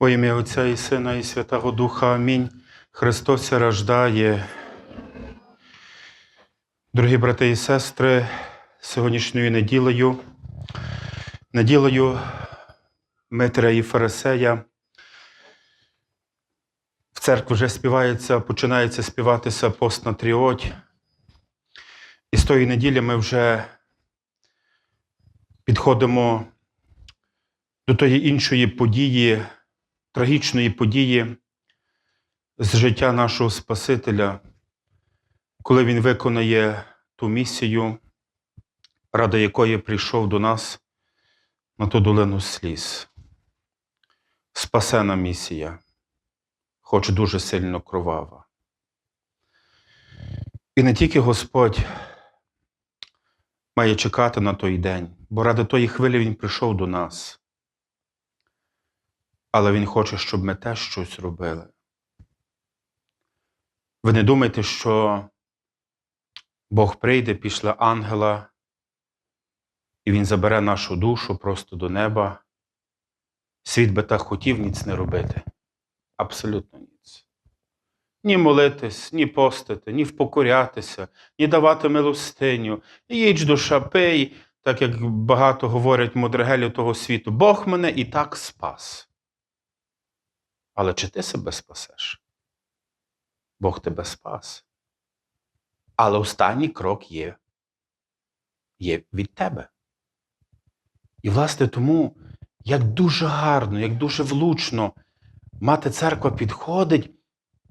Во ім'я Отця і Сина, і Святого Духа. Амінь. Христос рождає. Дорогі брати і сестри, сьогоднішньою неділею, неділею Митря і Фарисея. В церкві вже співається, починається співатися пост на тріоті. І з тої неділі ми вже підходимо до тої іншої події, трагічної події з життя нашого Спасителя, коли Він виконає ту місію, ради якої прийшов до нас на ту долину сліз. Спасена місія, хоч дуже сильно кровава. І не тільки Господь має чекати на той день, бо ради тої хвилі Він прийшов до нас. Але Він хоче, щоб ми теж щось робили. Ви не думайте, що Бог прийде після ангела, і Він забере нашу душу просто до неба. Світ би так хотів ніц не робити. Абсолютно ніц. Ні молитись, ні постити, ні впокорятися, ні давати милостиню, їдь душа пий, так як багато говорять мудрегелі того світу. Бог мене і так спас. Але чи ти себе спасеш? Бог тебе спас. Але останній крок є, є від тебе. І, власне, тому, як дуже гарно, як дуже влучно мати церква підходить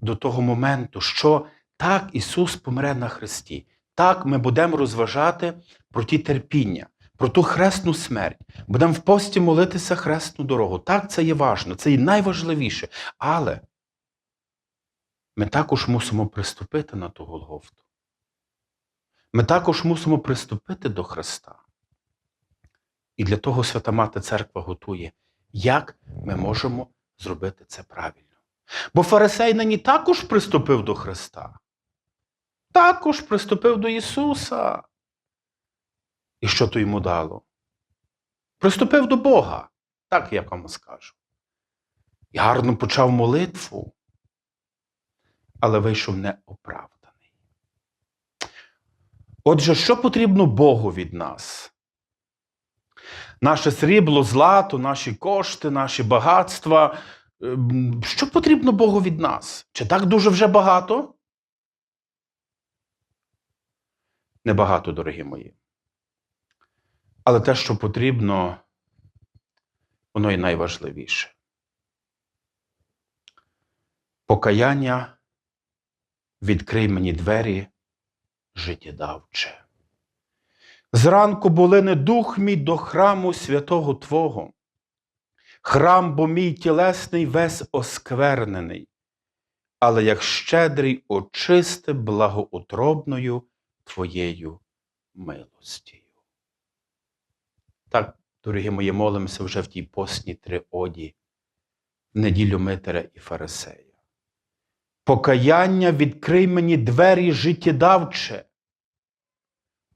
до того моменту, що так Ісус помре на Христі. Так ми будемо розважати про ті терпіння, про ту хресну смерть. Будемо в пості молитися хресну дорогу. Так, це є важно, це є найважливіше. Але ми також мусимо приступити на ту Голгофту. Ми також мусимо приступити до Христа. І для того Свята Мати Церква готує, як ми можемо зробити це правильно. Бо фарисей нині також приступив до Христа. Також приступив до Ісуса. І що то йому дало? Приступив до Бога, так я вам скажу. І гарно почав молитву, але вийшов неоправданий. Отже, що потрібно Богу від нас? Наше срібло, злато, наші кошти, наші багатства. Ем, Що потрібно Богу від нас? Чи так дуже вже багато? Небагато, дорогі мої. Але те, що потрібно, воно і найважливіше. Покаяння відкрий мені двері життєдавче. Зранку були не дух мій до храму святого Твого. Храм, бо мій тілесний весь осквернений, але як щедрий очисти благоутробною Твоєю милостію. Так, дорогі мої, молимося вже в тій постній триоді, в неділю Митера і Фарисея. Покаяння відкрий мені двері життєдавче.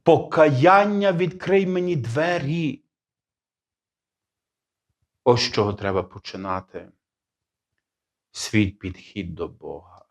Покаяння відкрий мені двері. Ось з чого треба починати. Свій підхід до Бога.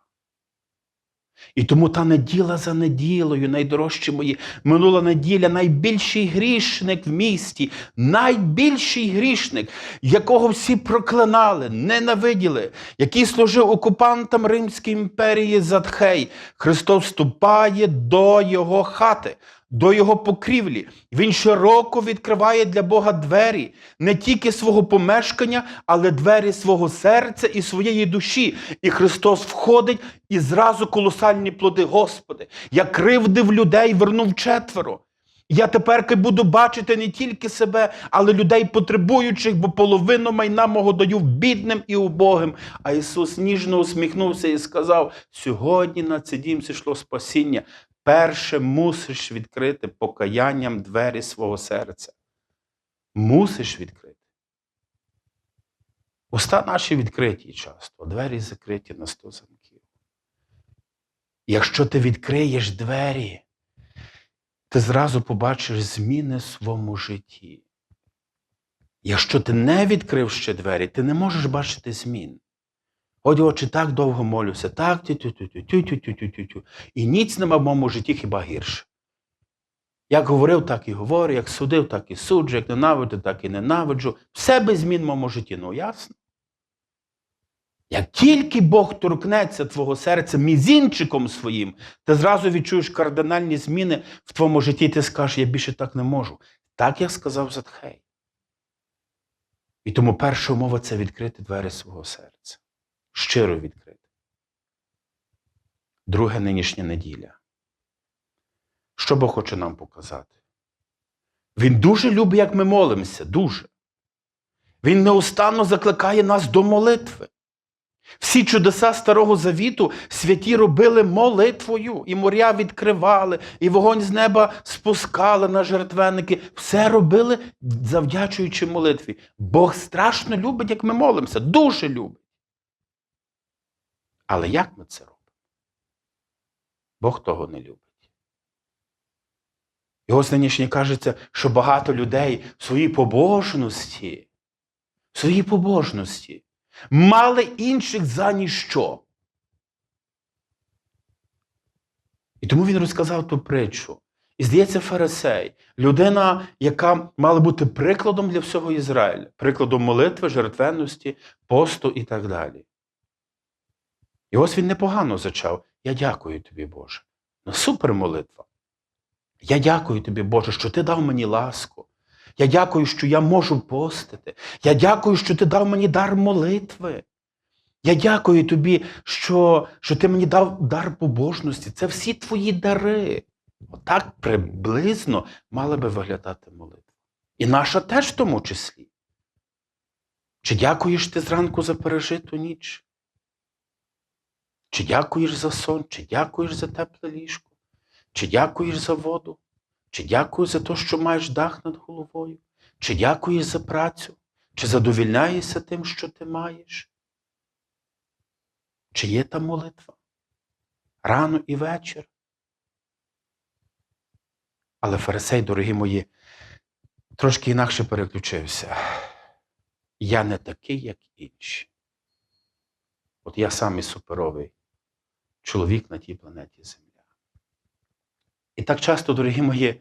І тому та неділа за неділою, найдорожчі мої, минула неділя, найбільший грішник в місті, найбільший грішник, якого всі проклинали, ненавиділи, який служив окупантам Римської імперії Затхей. Христос вступає до його хати, до його покрівлі. Він широко відкриває для Бога двері не тільки свого помешкання, але двері свого серця і своєї душі. І Христос входить і зразу колосальні плоди. Господи, я кривдив людей, вернув четверо. Я тепер буду бачити не тільки себе, але людей потребуючих, бо половину майна мого даю бідним і убогим. А Ісус ніжно усміхнувся і сказав: сьогодні на цей дім зійшло спасіння. Перше мусиш відкрити покаянням двері свого серця. Мусиш відкрити. Уста наші відкриті часто, двері закриті на сто замків. Якщо ти відкриєш двері, ти зразу побачиш зміни в своєму житті. Якщо ти не відкрив ще двері, ти не можеш бачити змін. От очі так довго молюся, так тю-тю-тю-тю-тю-тю-тю-тю. І ніц нема в моєму житті хіба гірше. Як говорив, так і говорю, як судив, так і суджу, як ненавиджу, так і ненавиджу. Все без змін в моєму житті, ну ясно. Як тільки Бог торкнеться твого серця мізінчиком своїм, ти зразу відчуєш кардинальні зміни в твоєму житті, і ти скажеш, я більше так не можу. Так як сказав Затхей. І тому перша умова це відкрити двері свого серця. Щиро відкрити. Друге нинішня неділя. Що Бог хоче нам показати? Він дуже любить, як ми молимося, дуже. Він неустанно закликає нас до молитви. Всі чудеса Старого Завіту святі робили молитвою, і моря відкривали, і вогонь з неба спускали на жертвенники. Все робили, завдячуючи молитві. Бог страшно любить, як ми молимося, дуже любить. Але як ми це робимо? Бог того не любить. І ось нинішнє кажеться, що багато людей в своїй побожності, в своїй побожності мали інших за ніщо. І тому він розказав ту притчу. І здається, Фарисей, людина, яка мала бути прикладом для всього Ізраїля, прикладом молитви, жертвенності, посту і так далі. І ось він непогано зачав. Я дякую тобі, Боже. Ну, супер молитва. Я дякую тобі, Боже, що ти дав мені ласку. Я дякую, що я можу постити. Я дякую, що ти дав мені дар молитви. Я дякую тобі, що, що ти мені дав дар побожності. Це всі твої дари. Отак приблизно мала би виглядати молитва. І наша теж в тому числі. Чи дякуєш ти зранку за пережиту ніч? Чи дякуєш за сон, чи дякуєш за тепле ліжко, чи дякуєш за воду, чи дякуєш за те, що маєш дах над головою, чи дякуєш за працю, чи задовільняєшся тим, що ти маєш? Чи є та молитва? Рано і вечір. Але Фарисей, дорогі мої, трошки інакше переключився. Я не такий, як інші. От я самий суперовий чоловік на тій планеті Земля. І так часто, дорогі мої,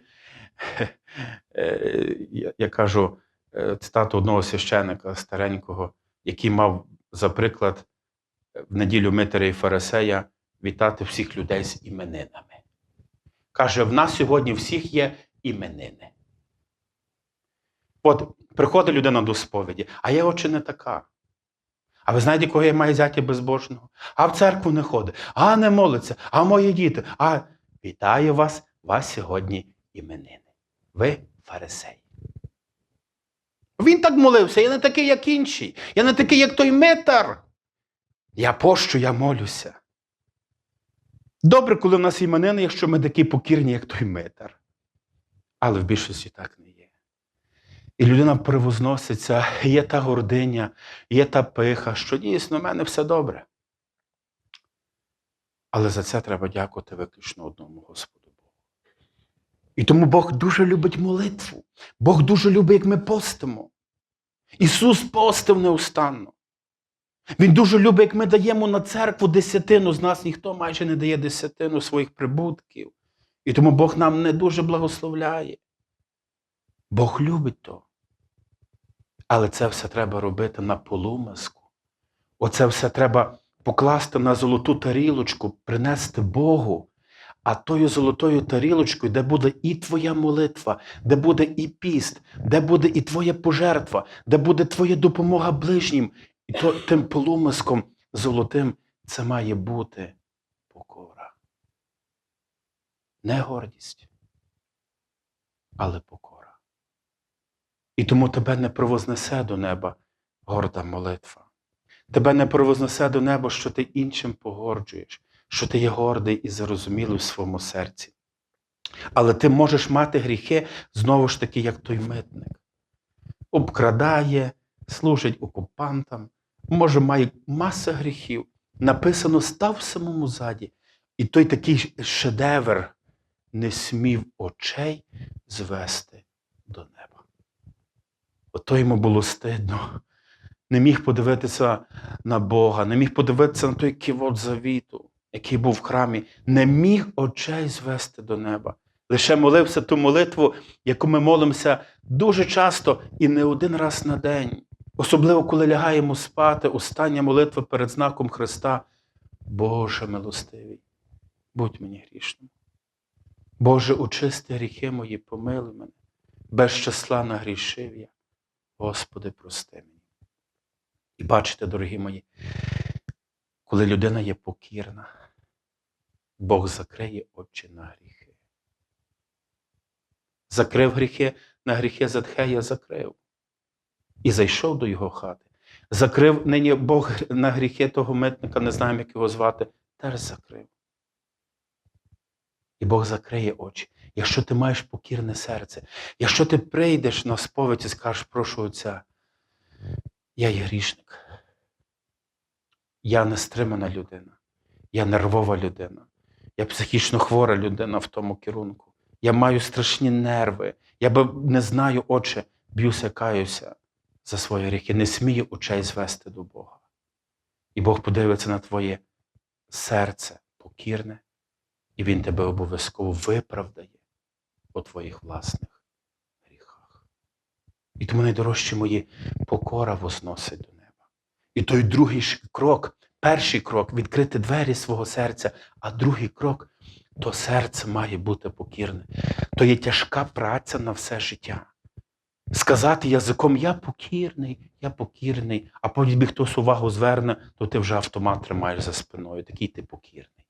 е, я, кажу е, цитату одного священика старенького, який мав за приклад е, в неділю Митаря і Фарисея вітати всіх людей з іменинами. Каже, в нас сьогодні всіх є іменини. От приходить людина до сповіді, а я очі не така. А ви знаєте, кого я маю зятя безбожного? А в церкву не ходить, а не молиться, а мої діти. А вітаю вас, вас сьогодні іменини. Ви фарисей. Він так молився, я не такий, як інший. Я не такий, як той метр. Я пощу, я молюся. Добре, коли в нас іменини, якщо ми такі покірні, як той метр. Але в більшості так не є. І людина превозноситься, є та гординя, є та пиха, що дійсно в мене все добре. Але за це треба дякувати виключно одному Господу Богу. І тому Бог дуже любить молитву. Бог дуже любить, як ми постимо. Ісус постив неустанно. Він дуже любить, як ми даємо на церкву десятину. З нас ніхто майже не дає десятину своїх прибутків. І тому Бог нам не дуже благословляє. Бог любить то. Але це все треба робити на полумиску. Оце все треба покласти на золоту тарілочку, принести Богу. А тою золотою тарілочкою, де буде і твоя молитва, де буде і піст, де буде і твоя пожертва, де буде твоя допомога ближнім, і то, тим полумиском золотим це має бути покора. Не гордість, але покора. І тому тебе не провознесе до неба горда молитва. Тебе не провознесе до неба, що ти іншим погорджуєш, що ти є гордий і зарозумілий в своєму серці. Але ти можеш мати гріхи знову ж таки, як той митник. Обкрадає, служить окупантам, може, має маса гріхів. Написано, став в самому заді. І той такий шедевр не смів очей звести до неба. Ото йому було стидно. Не міг подивитися на Бога, не міг подивитися на той ківот завіту, який був в храмі, не міг очей звести до неба. Лише молився ту молитву, яку ми молимося дуже часто і не один раз на день. Особливо, коли лягаємо спати, остання молитва перед знаком Христа. Боже милостивий, будь мені грішним. Боже, очисти гріхи мої, помилуй мене, без числа нагрішив я. Господи, прости мені. І бачите, дорогі мої, коли людина є покірна, Бог закриє очі на гріхи. Закрив гріхи на гріхи Затхея закрив. І зайшов до його хати. Закрив нині Бог на гріхи того митника, не знаємо, як його звати, теж закрив. І Бог закриє очі. Якщо ти маєш покірне серце, якщо ти прийдеш на сповідь і скажеш, прошу Отця, я є грішник. Я нестримана людина, я нервова людина, я психічно хвора людина в тому керунку. Я маю страшні нерви. Я би не знаю, Отче, б'юся, каюся за свої гріхи, не смію очей звести до Бога. І Бог подивиться на твоє серце покірне, і Він тебе обов'язково виправдає у твоїх власних гріхах. І тому найдорожчі мої покора возносить до неба. І той другий крок, перший крок відкрити двері свого серця, а другий крок то серце має бути покірне. То є тяжка праця на все життя. Сказати язиком я покірний, я покірний, а потім хтось увагу зверне, то ти вже автомат тримаєш за спиною. Такий ти покірний.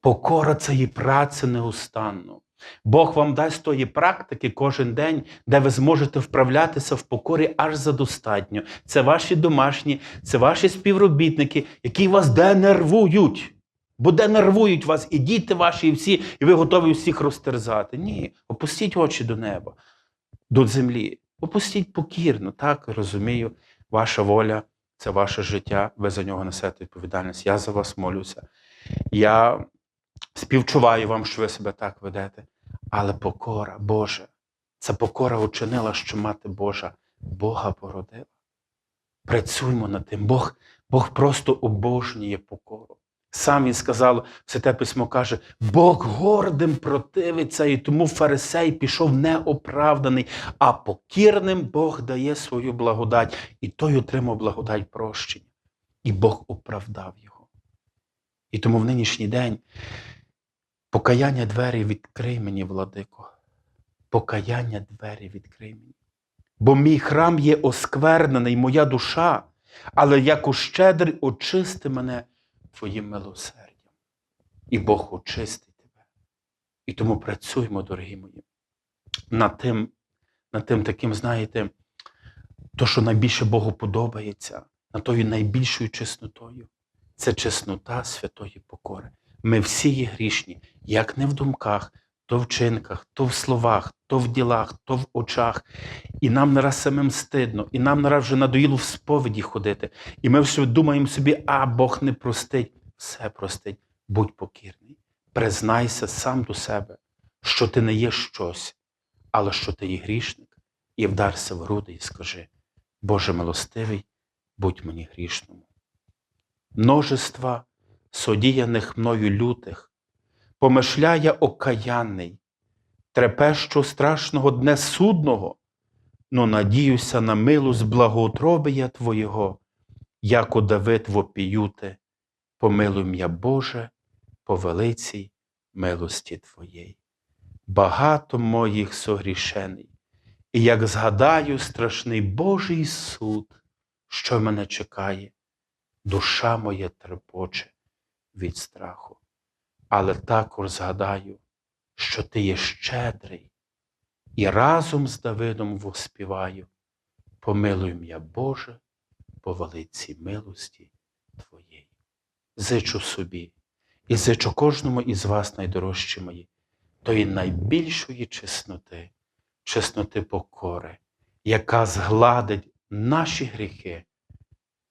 Покора це і праця неустанно. Бог вам дасть тої практики кожен день, де ви зможете вправлятися в покорі аж задостатньо. Це ваші домашні, це ваші співробітники, які вас денервують. Бо денервують вас і діти ваші, і всі, і ви готові всіх розтерзати. Ні, опустіть очі до неба, до землі. Опустіть покірно, так розумію, ваша воля це ваше життя, ви за нього несете відповідальність. Я за вас молюся. Я співчуваю вам, що ви себе так ведете. Але покора, Боже, ця покора учинила, що мати Божа Бога породила. Працюймо над тим. Бог, Бог просто обожнює покору. Сам він сказав, Святе письмо каже, Бог гордим противиться, і тому фарисей пішов неоправданий, а покірним Бог дає свою благодать, і той отримав благодать прощення. І Бог оправдав його. І тому в нинішній день покаяння двері відкрий мені, владико. Покаяння двері відкрий мені. Бо мій храм є осквернений, моя душа, але як щедрий очисти мене твоїм милосердям. І Бог очистить тебе. І тому працюємо, дорогі мої, над тим, над тим таким, знаєте, то, що найбільше Богу подобається, над тою найбільшою чеснотою. Це чеснота святої покори. Ми всі є грішні, як не в думках, то в вчинках, то в словах, то в ділах, то в очах. І нам нараз самим стидно, і нам нараз вже надоїло в сповіді ходити. І ми вже думаємо собі, а Бог не простить. Все простить. Будь покірний. Признайся сам до себе, що ти не є щось, але що ти є грішник, і вдарся в груди і скажи: Боже милостивий, будь мені грішному. Множества содіяних мною лютих, помишляє окаянний, трепещу страшного дне судного, но надіюся на милость благоутробія Твоєго, яко Давид вопіюте, помилуй м'я Боже, по велицій милості Твоєї. Багато моїх согрішений, і як згадаю страшний Божий суд, що мене чекає, душа моя трепоче від страху. Але також згадаю, що ти є щедрий, і разом з Давидом воспіваю, помилуй м'я Боже, по велиці милості Твоєї. Зичу собі і зичу кожному із вас, найдорожчі мої, тої найбільшої чесноти, чесноти покори, яка згладить наші гріхи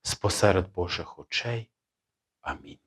спосеред Божих очей. Амінь.